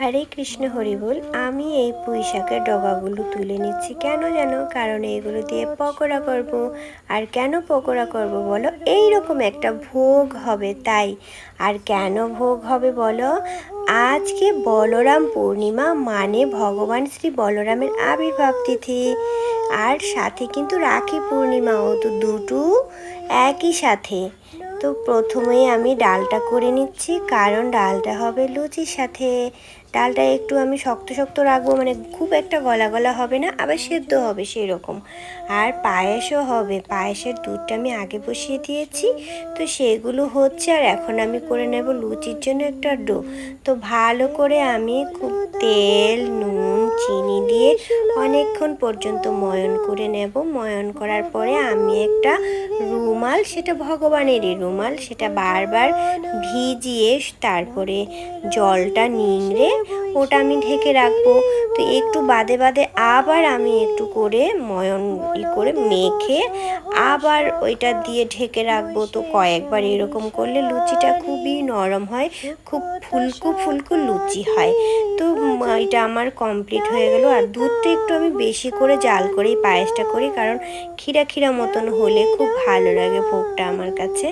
হরে কৃষ্ণ হরিবল আমি এই পুঁই শাকের ডগাগুলো তুলে নিচ্ছি। কেন যেন কারণ এইগুলো দিয়ে পকোড়া করব। আর কেন পকোড়া করব বলো? এই রকম একটা ভোগ হবে, তাই। আর কেন ভোগ হবে বলো? আজকে বলরাম পূর্ণিমা মানে ভগবান শ্রী বলরামের আবির্ভাব তিথি। আর সাথে কিন্তু রাখি পূর্ণিমাও তো দুটো একই সাথে। তো প্রথমে আমি ডালটা করে নিচ্ছি, কারণ ডালটা হবে লুচির সাথে। ডালটা একটু আমি শক্ত শক্ত রাখব মানে খুব একটা গলা গলা হবে না, আবার সেদ্ধ হবে সেই রকম আর পায়েসও হবে, পায়েসের দুধটা আমি আগে বসিয়ে দিয়েছি, তো সেগুলো হচ্ছে, আর এখন আমি করে নেব লুচির জন্য একটা ডো। তো ভালো করে আমি খুব তেল, নুন চিনি দিয়ে অনেকক্ষণ পর্যন্ত ময়ন করে নেব। ময়ন করার পরে আমি একটা রুমাল, সেটা ভগবানেরই রুমাল, সেটা বারবার ভিজিয়ে তারপরে জলটা নিংড়ে ওটা আমি ঢেকে রাখব। তো একটু বাদে বাদে আবার আমি একটু করে ময়ন করে মেখে আবার ওইটা দিয়ে ঢেকে রাখব। তো কয়েকবার এরকম করলে লুচিটা খুবই নরম হয়, খুব ফুলকু ফুলকু লুচি হয়। তো এটা আমার কমপ্লিট হয়ে গেল। আর দুধটা একটু আমি বেশি করে জাল করেই পায়েসটা করি, কারণ খিরা খিরা মতন হলে খুব ভালো লাগে ভোগটা আমার কাছে।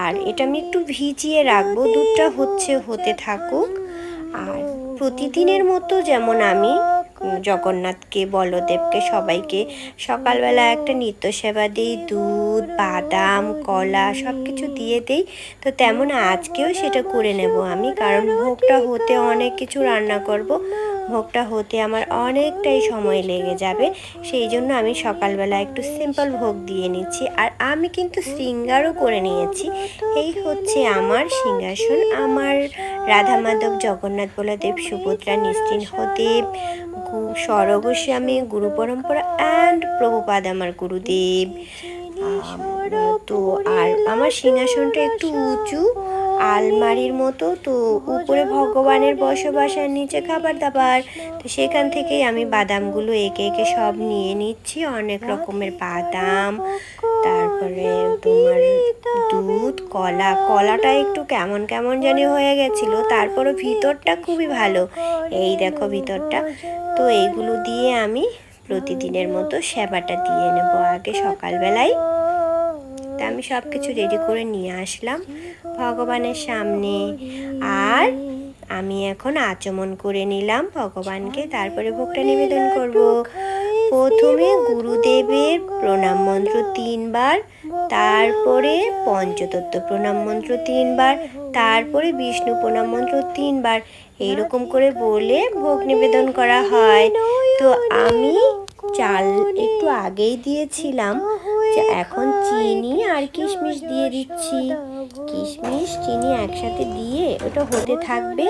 আর এটা আমি একটু ভিজিয়ে রাখব। দুধটা হচ্ছে হতে থাকুক। আর প্রতিদিনের মতো যেমন আমি জগন্নাথকে, বলদেবকে সবাইকে সকালবেলা একটা নিত্য সেবা দিই, দুধ, বাদাম, কলা সব কিছু দিয়ে দিই। তো তেমন আজকেও সেটা করে নেব আমি, কারণ ভোগটা হতে অনেক কিছু রান্না করব। ভোগটা হতে আমার অনেকটাই সময় লেগে যাবে, সেই জন্য আমি সকালবেলা একটু সিম্পল ভোগ দিয়ে নিচ্ছি। আর আমি কিন্তু শৃঙ্গারও করে নিয়েছি। এই হচ্ছে আমার সিংহাসন। আমার রাধা মাধব জগন্নাথ বলদেব, সুভদ্রা নৃসিংহদেব গু- স্বরগোস্বামী গুরু পরম্পরা অ্যান্ড প্রভুপাদ আমার গুরুদেব। তো আর আমার সিংহাসনটা একটু উঁচু। আলমারির মতো তো উপরে ভগবানের বসবাস আর নিচে খাবার দাবার তো সেখান থেকেই আমি বাদামগুলো একে একে সব নিয়ে নিচ্ছি অনেক রকমের বাদাম তারপরে তোমার দুধ কলা কলাটা একটু কেমন কেমন জানি হয়ে গেছিল তারপরও ভিতরটা খুবই ভালো। এই দেখো ভিতরটা তো এইগুলো দিয়ে আমি প্রতিদিনের মতো সেবাটা দিয়ে নেব আগে সকালবেলায়। তা আমি সব কিছু রেডি করে নিয়ে আসলাম। ভগবানের সামনে। আর আমি এখন আচমন করে নিলাম ভগবানকে, তারপরে ভোগটা নিবেদন করব। প্রথমে গুরুদেবের প্রণাম মন্ত্র তিনবার, তারপরে পঞ্চতত্ত্ব প্রণাম মন্ত্র তিনবার, তারপরে বিষ্ণু প্রণাম মন্ত্র তিনবার, এইরকম করে বলে ভোগ নিবেদন করা হয়। তো আমি চাল একটু আগেই দিয়েছিলাম এখন চিনি আর কিশমিশ দিয়ে দিচ্ছি। কিশমিশ চিনি একসাথে দিয়ে ওটা হতে থাকবে।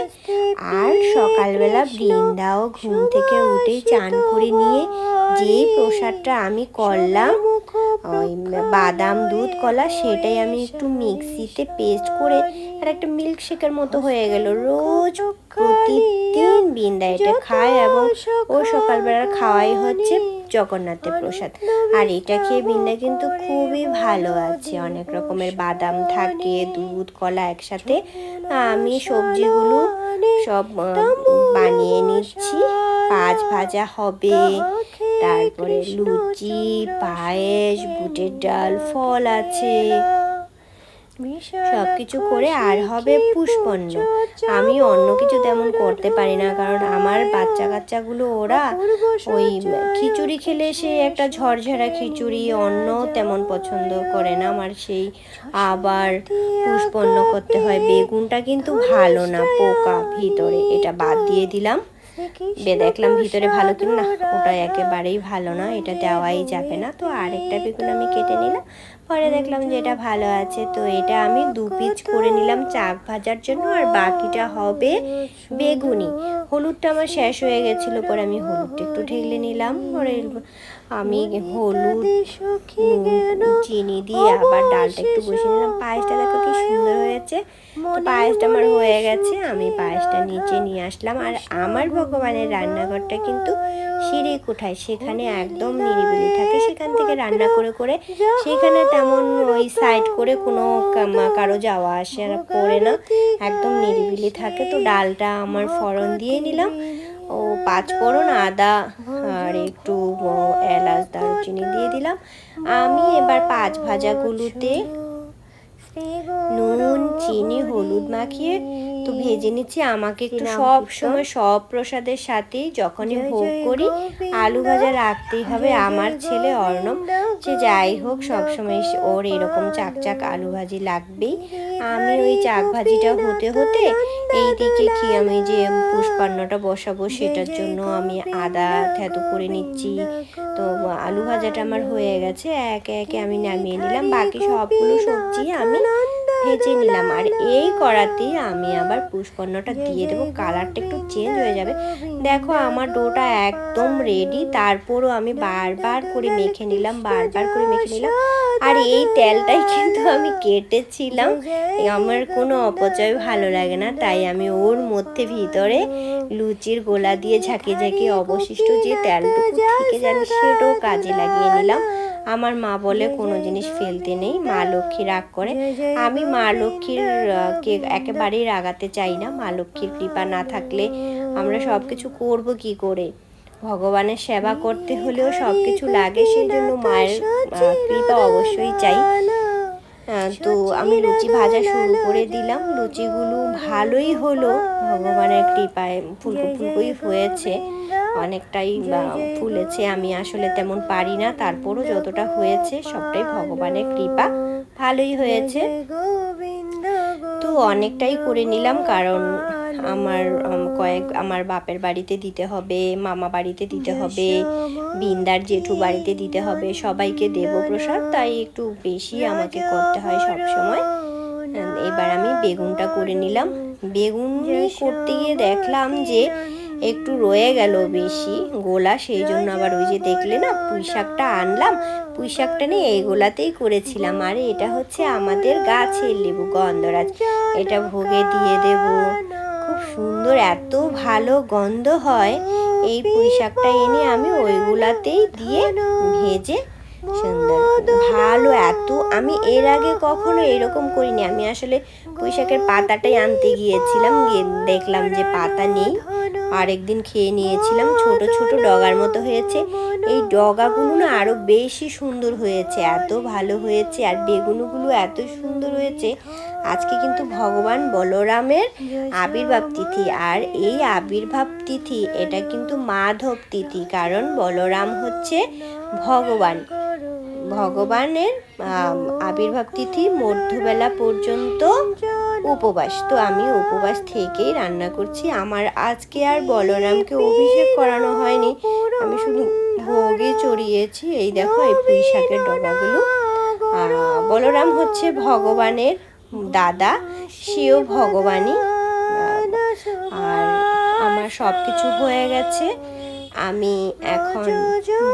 আর সকালবেলা বৃন্দাও ঘুম থেকে উঠে চান করে নিয়ে যেই প্রসাদটা আমি করলাম, ওই বাদাম দুধ কলা, সেটাই আমি একটু মিক্সিতে পেস্ট করে আর একটা মিল্ক শেকের মতো হয়ে গেল। রোজ প্রতিদিন বিন্দা এটা খায় এবং ও সকালবেলার খাওয়াই হচ্ছে জগন্নাথের প্রসাদ। আর এটা খেয়ে বিন্দা কিন্তু খুবই ভালো আছে। অনেক রকমের বাদাম থাকে দুধ কলা একসাথে। আমি সবজিগুলো সব বানিয়ে নিচ্ছি। পাঁচ ভাজা হবে। তারপরে লুচি পায়েস বুটের ডাল ফল আছে। সব কিছু করে আর হবে পুষ্পন্ন। আমি অন্য কিছু তেমন করতে পারি না কারণ আমার বাচ্চা কাচ্চাগুলো ওরা ওই খিচুড়ি খেলে সে একটা ঝরঝরা খিচুড়ি অন্য তেমন পছন্দ করে না। আমার সেই আবার পুষ্পন্ন করতে হয়। বেগুনটা কিন্তু ভালো না পোকা ভিতরে। এটা বাদ দিয়ে দিলাম। দেখলাম ভিতরে ভালো কিনা না ওটা একেবারেই ভালো না এটা দেওয়াই যাবে না। তো আরেকটা বেগুন আমি কেটে নিলাম পরে দেখলাম যে এটা ভালো আছে তো এটা আমি দু পিচ করে নিলাম চাক ভাজার জন্য আর বাকিটা হবে বেগুনি। হলুদটা আমার শেষ হয়ে গেছিল পরে আমি হলুদটা একটু ঢেলে নিলাম পরে আমি হলুদ চিনি দিয়ে আবার ডালটা একটু বসিয়ে নিলাম। পায়েসটা দেখো কি সুন্দর হয়েছে। তো পায়েসটা আমার হয়ে গেছে আমি পায়েসটা নিচে নিয়ে আসলাম। আর আমার ভগবানের রান্নাঘরটা কিন্তু সিঁড়ি কোঠায় সেখানে একদম নিরিবিলি থাকে। সেখান থেকে রান্না করে করে সেখানে তেমন ওই সাইড করে কোনো কারও যাওয়া আসে আর করে না। একদম নিরিবিলি থাকে। তো ডালটা আমার ফড়ন দিয়ে নিলাম। ও পাঁচ ফোড়ন, আদা আর একটু এলাচ, দারুচিনি দিয়ে দিলাম। আমি এবার পাঁচ ভাজাগুলোতে নুন, চিনি, হলুদ মাখিয়ে তো ভেজে নিচ্ছি আমাকে একটু সব সময় সব প্রসাদের সাথেই যখনই ভোগ করি আলু ভাজা রাখতেই হবে আমার ছেলে অর্ণব। সে যাই হোক সবসময় সে- ওর এরকম চাক চাক আলু ভাজি লাগবেই। আমি ওই চাক ভাজিটা হতে হতে এইদিকে কি আমি যে পুষ্পান্নটা বসাবো সেটার জন্য আমি আদা থেতো করে নিচ্ছি। তো আলু ভাজাটা আমার হয়ে গেছে একে একে আমি নামিয়ে নিলাম। বাকি সবগুলো সবজি আমি ভেজে নিলাম। আর এই কড়াতেই আমি আবার পুষ্পন্নটা দিয়ে দেবো। কালারটা একটু চেঞ্জ হয়ে যাবে। দেখো, আমার ডোটা একদম রেডি তারপরও আমি বারবার করে মেখে নিলাম, বারবার করে মেখে নিলাম। আর এই তেলটাই কিন্তু আমি কেটেছিলাম। আমার কোনো অপচয় ভালো লাগে না। তাই আমি ওর মধ্যে ভিতরে লুচির গোলা দিয়ে ঝাঁকে ঝাঁকে অবশিষ্ট যে তেলটুকু থেকে জানি সেটাও কাজে লাগিয়ে নিলাম। আমার মা বলে কোনো জিনিস ফেলতে নেই, মা লক্ষ্মী রাগ করে। আমি মা লক্ষ্মীর কে একেবারেই রাগাতে চাই না, মা লক্ষ্মীর কৃপা না থাকলে আমরা সব কিছু করব কি করে? ভগবানের সেবা করতে হলেও সব কিছু লাগে সেই জন্য মায়ের কৃপা অবশ্যই চাই। তো আমি লুচি ভাজা শুরু করে দিলাম। লুচিগুলো ভালোই হলো, ভগবানের কৃপায় ফুলকো ফুলকোই হয়েছে। অনেকটাই ফুলেছে। আমি আসলে তেমন পারি না। তারপরও যতটা হয়েছে সবটাই ভগবানের কৃপা। ভালোই হয়েছে। তো অনেকটাই করে নিলাম। কারণ আমার কয়েক আমার বাপের বাড়িতে দিতে হবে মামা বাড়িতে দিতে হবে বিন্দার জেঠু বাড়িতে দিতে হবে সবাইকে দেব প্রসাদ। তাই একটু বেশি আমাকে করতে হয় সব সময় এবার আমি বেগুনটা করে নিলাম। বেগুন করতে গিয়ে দেখলাম যে একটু রয়ে গেল বেশি গোলা, সেই জন্য আবার ওই যে দেখলে না, পুঁই শাকটা আনলাম। পুঁই শাকটা নিয়ে এই গোলাতেই করেছিলাম। আর, এটা হচ্ছে আমাদের গাছের লেবু গন্ধরাজ। এটা ভোগে দিয়ে দেব। খুব সুন্দর, এত ভালো গন্ধ হয়। এই পুঁই শাকটা এনে আমি ওইগুলাতেই দিয়ে ভেজে সুন্দর ভালো এত। আমি এর আগে কখনো এরকম করিনি। আমি আসলে পুঁই শাকের পাতাটাই আনতে গিয়েছিলাম। গিয়ে দেখলাম যে পাতা নেই। আরেকদিন খেয়ে নিয়েছিলাম। ছোট ছোট ডগার মতো হয়েছে। এই ডগাগুলো না আরও বেশি সুন্দর হয়েছে। এত ভালো হয়েছে আর বেগুনগুলো এত সুন্দর হয়েছে। আজকে কিন্তু ভগবান বলরামের আবির্ভাব তিথি। আর এই আবির্ভাব তিথি, এটা কিন্তু মাধব তিথি। কারণ বলরাম হচ্ছে ভগবান। ভগবানের আবির্ভাব তিথি মধ্যবেলা পর্যন্ত উপবাস। তো আমি উপবাস থেকেই রান্না করছি। আমার আজকে আর বলরামকে অভিষেক করানো হয়নি। আমি শুধু ভোগে চড়িয়েছি। এই দেখো, এই পুঁই শাকের ডগাগুলো। বলরাম হচ্ছে ভগবানের দাদা। সেও ভগবানই। আর আমার সব কিছু হয়ে গেছে। আমি এখন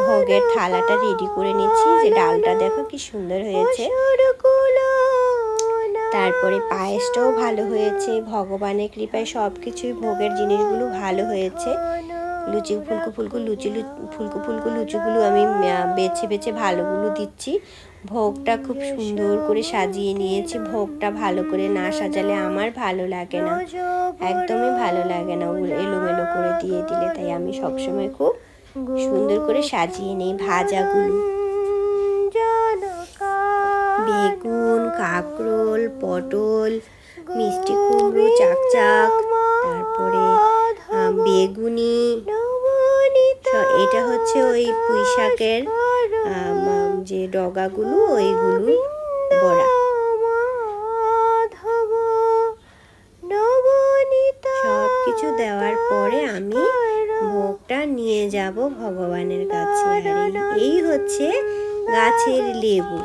ভোগের থালাটা রেডি করে নিচ্ছি। যে ডালটা দেখো কি সুন্দর হয়েছে। তারপরে পায়েসটাও ভালো হয়েছে। ভগবানের কৃপায় সব কিছুই ভোগের জিনিসগুলো ভালো হয়েছে। লুচি, ফুলকো ফুলকো লুচি ফুলকো ফুলকো লুচিগুলো আমি বেছে বেছে ভালোগুলো দিচ্ছি। ভোগটা খুব সুন্দর করে সাজিয়ে নিয়েছি। ভোগটা ভালো করে না সাজালে আমার ভালো লাগে না। একদমই ভালো লাগে না এলোমেলো করে দিয়ে দিলে। তাই আমি সবসময় খুব সুন্দর করে সাজিয়ে নিই ভাজাগুলো। বেগুন, কাঁকরোল, পটল, মিষ্টি কুমড়ো, চাকচাক, তারপরে বেগুনি এটা হচ্ছে ওই পুঁই শাকের যে ডগাগুলো ওইগুলো বড়া। সব কিছু দেওয়ার পরে আমি ভোগটা নিয়ে যাব ভগবানের কাছে। এই হচ্ছে গাছের লেবু।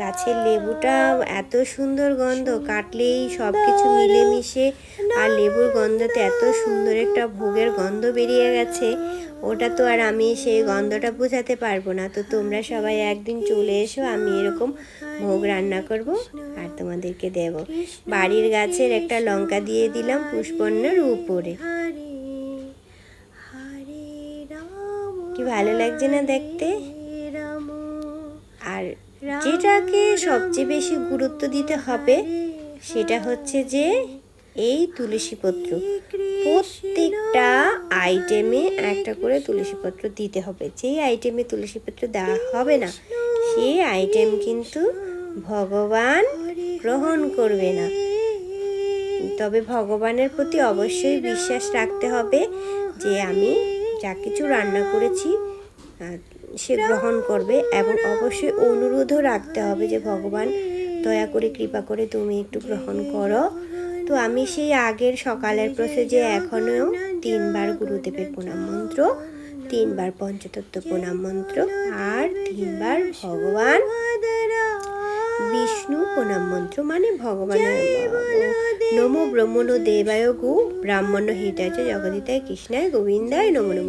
গাছের লেবুটা এত সুন্দর গন্ধ, কাটলেই সব কিছু মিলেমিশে, আর লেবুর গন্ধতে এত সুন্দর একটা ভোগের গন্ধ বেরিয়ে গেছে। ওটা তো আর আমি সেই গন্ধটা বোঝাতে পারব না। তো তোমরা সবাই একদিন চলে এসো, আমি এরকম ভোগ রান্না করব আর তোমাদেরকে দেব। বাড়ির গাছের একটা লঙ্কা দিয়ে দিলাম পুষ্পন্নের উপরে। কি ভালো লাগছে না দেখতে? আর যেটাকে সবচেয়ে বেশি গুরুত্ব দিতে হবে সেটা হচ্ছে যে, এই তুলসী পত্র। প্রত্যেকটা আইটেমে একটা করে তুলসী পত্র দিতে হবে। যেই আইটেমে তুলসী পত্র দেওয়া হবে না, সেই আইটেম কিন্তু ভগবান গ্রহণ করবে না। তবে ভগবানের প্রতি অবশ্যই বিশ্বাস রাখতে হবে যে আমি যা কিছু রান্না করেছি সে গ্রহণ করবে এবং অবশ্যই অনুরোধও রাখতে হবে যে ভগবান দয়া করে কৃপা করে তুমি একটু গ্রহণ করো। তো আমি সেই আগের সকালের প্রসেজে এখনও তিনবার গুরুদেবের প্রণাম মন্ত্র, তিনবার পঞ্চতত্ত্ব প্রণাম মন্ত্র আর তিনবার ভগবান বিষ্ণু প্রণাম মন্ত্র। মানে ভগবানের নম ব্রহ্মণ দেবায় গু ব্রাহ্মণ হিতায় জগদিতায় কৃষ্ণায় গোবিন্দায় নম নম।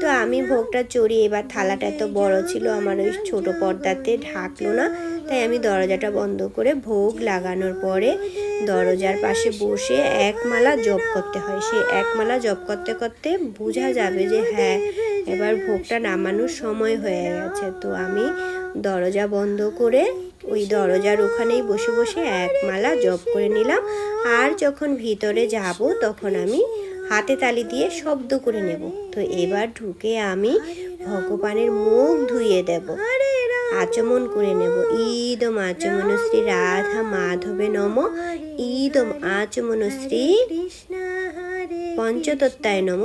তো আমি ভোগটা চড়ি এবার থালাটা এত বড় ছিল, আমার ওই ছোট পর্দাতে ঢাকলো না। তাই আমি দরজাটা বন্ধ করে ভোগ লাগানোর পরে দরজার পাশে বসে এক মালা জপ করতে হয়। সে এক মালা জপ করতে করতে বোঝা যাবে যে হ্যাঁ এবার ভোগটা নামানোর সময় হয়ে গেছে। তো আমি দরজা বন্ধ করে ওই দরজার ওখানেই বসে বসে এক মালা জপ করে নিলাম। আর যখন ভিতরে যাব তখন আমি হাতে তালি দিয়ে শব্দ করে নেব। তো এবার ঢুকে আমি ভগবানের মুখ ধুইয়ে দেব। আচমন করে নেব। ঈদম আচমন শ্রী রাধা মাধবে নম। ঈদম আচমন শ্রী পঞ্চতত্ত্বায় নম।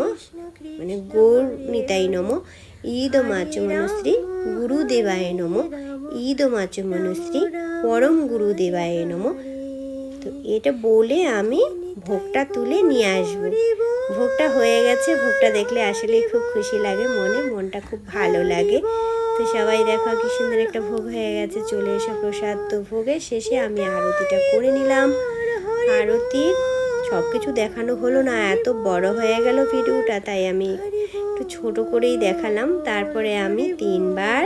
মানে গৌর নিতাই নম। ঈদম আচমন শ্রী গুরুদেবায় নম। ঈদম আচমন শ্রী পরম গুরুদেবায় নম। তো এটা বলে আমি ভোগটা তুলে নিয়ে আসব। ভোগটা হয়ে গেছে, ভোগটা দেখলে আসলে খুব খুশি লাগে মনে, মনটা খুব ভালো লাগে। তো সবাই দেখো কি সুন্দর একটা ভোগ হয়ে গেছে, চলে এসো প্রসাদ তো ভোগের শেষে আমি আরতিটা করে নিলাম। আরতি সব কিছু দেখানো হলো না, এত বড় হয়ে গেল ভিডিওটা, তাই আমি একটু ছোট করেই দেখালাম। তারপরে আমি তিনবার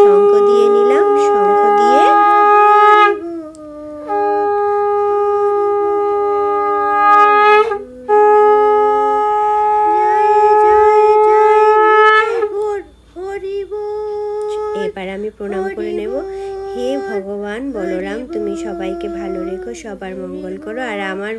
শঙ্খ দিয়ে নিলাম, শঙ্খ দিয়ে এবার আমি প্রণাম করে নেব হে ভগবান বলরাম তুমি সবাইকে ভালো রেখো সবার মঙ্গল করো। আর আমার